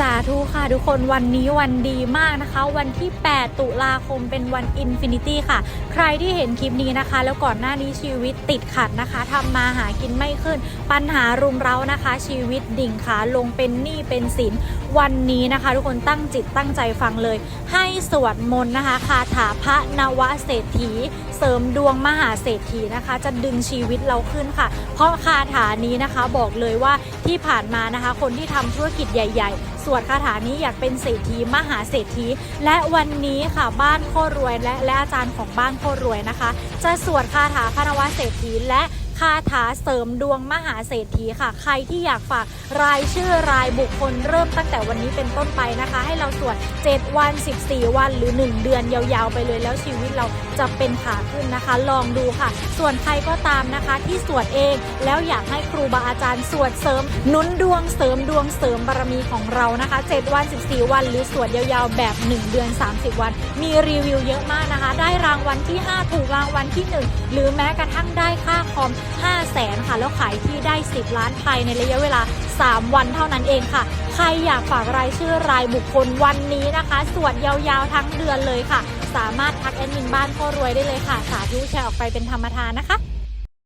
สาธุค่ะทุกคนวันนี้วันดีมากนะคะ วันที่ 8 ตุลาคมเป็นวันอินฟินิตี้ค่ะ ใครที่เห็นคลิปนี้นะคะ แล้วก่อนหน้านี้ชีวิตติดขัดนะคะทำมาหากินไม่ขึ้น ปัญหารุมเร้านะคะ ชีวิตดิ่งขาลงเป็นหนี้เป็นสิน วันนี้นะคะ ทุกคนตั้งจิตตั้งใจฟังเลย ให้สวดมนต์นะคะคาถาพระนวเศรษฐี เสริมดวงมหาเศรษฐีนะคะ จะดึงชีวิตเราขึ้นค่ะ เพราะคาถานี้นะคะบอกเลยว่าที่ผ่านมานะคะ คนที่ทำธุรกิจใหญ่ๆสวดคาถานี้อยากเป็นเศรษฐีมหาเศรษฐี และวันนี้ค่ะบ้านโคตรรวยและและอาจารย์ของบ้านโคตรรวยนะคะ จะสวดคาถาพระนวเศรษฐีและ คาถาเสริมดวงมหาเศรษฐีค่ะ ใครที่อยากฝากรายชื่อรายบุคคลเริ่มตั้งแต่วันนี้เป็นต้นไปนะคะ ให้เราสวด7วัน 14 วันหรือ 1 เดือนยาวๆ ไปเลยแล้วชีวิตเราจะเป็นขาขึ้นนะคะ ลองดูค่ะ ส่วนใครก็ตามนะคะที่สวดเองแล้วอยากให้ครูบาอาจารย์สวดเสริมนุนดวงเสริมดวงเสริมบารมีของเรานะคะ 7 วัน 14 วัน หรือสวดยาวๆ แบบ 1 เดือน 30 วัน มีรีวิวเยอะมากนะคะ ได้รางวัลที่ 5 ถูกรางวัลที่ 1 หรือแม้กระทั่งได้ค่า อม5แสนค่ะ แล้วขายที่ได้ 10 ล้านภายในระยะเวลา 3 วันเท่านั้นเองค่ะ ใครอยากฝากรายชื่อรายบุคคลวันนี้นะคะ สวดยาวๆทั้งเดือนเลยค่ะ สามารถทักแอดมินบ้านพ่อรวยได้เลยค่ะ สาธุแชร์ออกไปเป็นธรรมทานนะคะ